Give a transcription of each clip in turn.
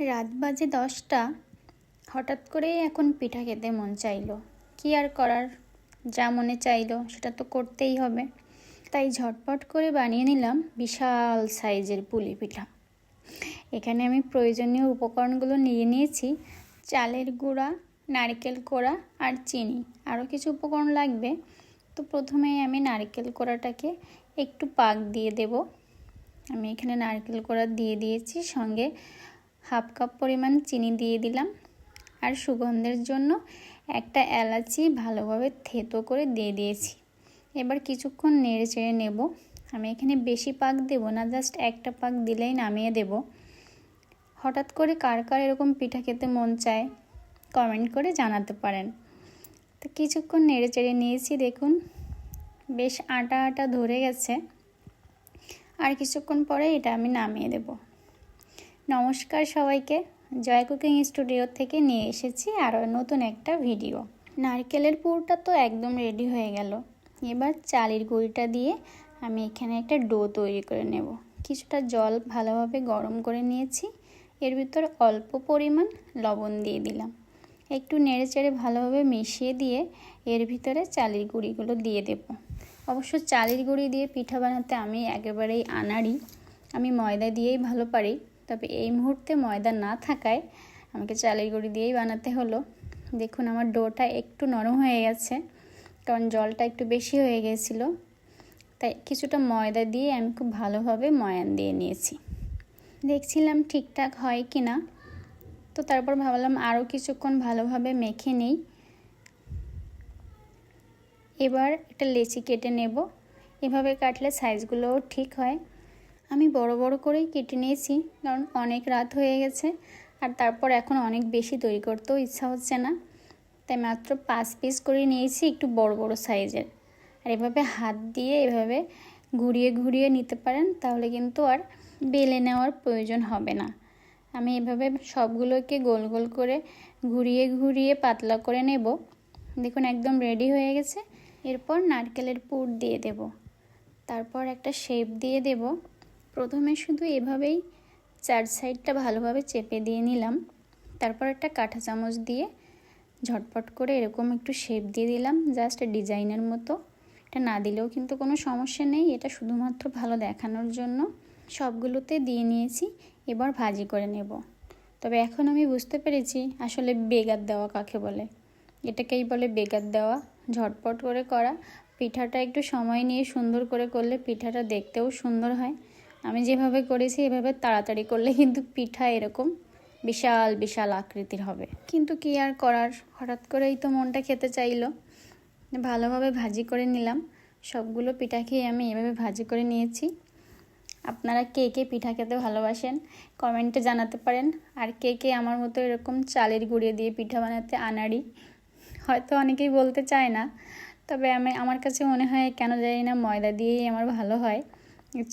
রাত বাজে দশটা, হঠাৎ করেই এখন পিঠা খেতে মন চাইলো। কি আর করার? যা মনে চাইলো, সেটা তো করতেই হবে। তাই ঝটপট করে বানিয়ে নিলাম বিশাল সাইজের পুলি পিঠা। এখানে আমি প্রয়োজনীয় উপকরণগুলো নিয়ে নিয়েছি, চালের গুঁড়া, নারকেল কোড়া আর চিনি। আরও কিছু উপকরণ লাগবে। তো প্রথমেই আমি নারকেল কোড়াটাকে একটু পাক দিয়ে দেব। আমি এখানে নারকেল কোড়া দিয়ে দিয়েছি, সঙ্গে হাফ কাপ পরিমাণ চিনি দিয়ে দিলাম। আর সুগন্ধের জন্য একটা এলাচি ভালোভাবে থেতো করে দিয়ে দিয়েছি। এবার কিছুক্ষণ নেড়ে চেড়ে নেব। আমি এখানে বেশি পাক দেব না, জাস্ট একটা পাক দিলেই নামিয়ে দেব। হঠাৎ করে কার কার এরকম পিঠা খেতে মন চায়, কমেন্ট করে জানাতে পারেন। তো কিছুক্ষণ নেড়ে চেড়ে নিয়েছি, দেখুন, বেশ আটা আটা ধরে গেছে। আর কিছুক্ষণ পরে এটা আমি নামিয়ে দেব। নমস্কার সবাইকে। জয় কুকিং স্টুডিও থেকে নিয়ে এসেছি আরও নতুন একটা ভিডিও। নারকেলের পুরটা তো একদম রেডি হয়ে গেল। এবার চালের গুঁড়িটা দিয়ে আমি এখানে একটা ডো তৈরি করে নেব। কিছুটা জল ভালোভাবে গরম করে নিয়েছি। এর ভিতর অল্প পরিমাণ লবণ দিয়ে দিলাম। একটু নেড়ে চেড়ে ভালোভাবে মিশিয়ে দিয়ে এর ভিতরে চালের গুঁড়িগুলো দিয়ে দেব। অবশ্য চালের গুঁড়ি দিয়ে পিঠা বানাতে আমি একেবারেই আনাড়ি। আমি ময়দা দিয়েই ভালো পারি। তবে এই মুহূর্তে ময়দা না থাকায় আমাকে চালের গুঁড়ি দিয়েই বানাতে হলো। দেখুন আমার ডোটা একটু নরম হয়ে গেছে, কারণ জলটা একটু বেশি হয়ে গিয়েছিল তাই কিছুটা ময়দা দিয়ে আমি খুব ভালোভাবে ময়ান দিয়ে নিয়েছি। দেখছিলাম ঠিকঠাক হয় কি না তো তারপর ভাবলাম আরও কিছুক্ষণ ভালোভাবে মেখে নেই। এবার একটা লেচি কেটে নেব। এভাবে কাটলে সাইজগুলোও ঠিক হয়। আমি বড় বড় করেই কেটে নিয়েছি, কারণ অনেক রাত হয়ে গেছে আর তারপর এখন অনেক বেশি তৈরি করতেও ইচ্ছা হচ্ছে না। তাই মাত্র পাঁচ পিস করে নিয়েছি একটু বড় বড় সাইজের আর এভাবে হাত দিয়ে এভাবে ঘুরিয়ে ঘুরিয়ে নিতে পারেন, তাহলে কিন্তু আর বেলে নেওয়ার প্রয়োজন হবে না। আমি এভাবে সবগুলোকে গোল গোল করে ঘুরিয়ে ঘুরিয়ে পাতলা করে নেব। দেখুন একদম রেডি হয়ে গেছে। এরপর নারকেলের পুর দিয়ে দেব। তারপর একটা শেপ দিয়ে দেব। প্রথমে শুধু এভাবেই চার সাইডটা ভালোভাবে চেপে দিয়ে নিলাম। তারপর একটা কাঁঠা চামচ দিয়ে ঝটপট করে এরকম একটু শেপ দিয়ে দিলাম জাস্ট ডিজাইনের মতো। এটা না দিলেও কিন্তু কোনো সমস্যা নেই, এটা শুধুমাত্র ভালো দেখানোর জন্য। সবগুলোতে দিয়ে নিয়েছি, এবার ভাজি করে নেব। তবে এখন আমি বুঝতে পেরেছি আসলে বেগার দেওয়া কাকে বলে। এটাকেই বলে বেগার দেওয়া, ঝটপট করে করা। পিঠাটা একটু সময় নিয়ে সুন্দর করে করলে পিঠাটা দেখতেও সুন্দর হয়। আমি যেভাবে করেছি, এভাবে তাড়াতাড়ি করলে কিন্তু পিঠা এরকম বিশাল বিশাল আকৃতির হবে। কিন্তু কি আর করার? হঠাৎ করেই তো মনটা খেতে চাইলো। ভালোভাবে ভাজি করে নিলাম। সবগুলো পিঠা খেয়ে আমি এভাবে ভাজি করে নিয়েছি। আপনারা কে কে পিঠা খেতে ভালোবাসেন, কমেন্টে জানাতে পারেন। আর কে কে আমার মতো এরকম চালের গুঁড়িয়ে দিয়ে পিঠা বানাতে আনাড়ি, হয়তো অনেকেই বলতে চায় না। তবে আমি, আমার কাছে মনে হয় কেন জানি না ময়দা দিয়েই আমার ভালো হয়।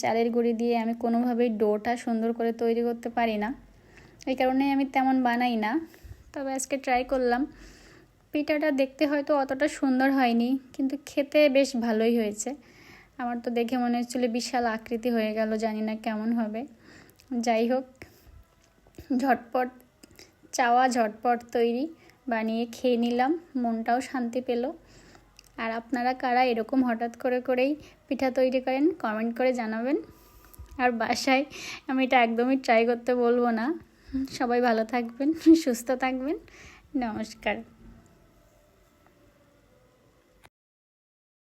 চালের গুঁড়ি দিয়ে আমি কোনোভাবেই ডোটা সুন্দর করে তৈরি করতে পারি না। এই কারণে আমি তেমন বানাই না। তবে আজকে ট্রাই করলাম। পিঠাটা দেখতে হয়তো অতটা সুন্দর হয়নি, কিন্তু খেতে বেশ ভালোই হয়েছে। আমার তো দেখে মনে হচ্ছিল বিশাল আকৃতি হয়ে গেল, জানি না কেমন হবে। যাই হোক, ঝটপট, চাওয়া ঝটপট তৈরি। বানিয়ে খেয়ে নিলাম, মনটাও শান্তি পেল। আর আপনারা কারা এরকম হঠাৎ করে করেই পিঠা তৈরি করেন কমেন্ট করে জানাবেন। আর বাসায় আমি এটা একদমই ট্রাই করতে বলব না। সবাই ভালো থাকবেন, সুস্থ থাকবেন। নমস্কার।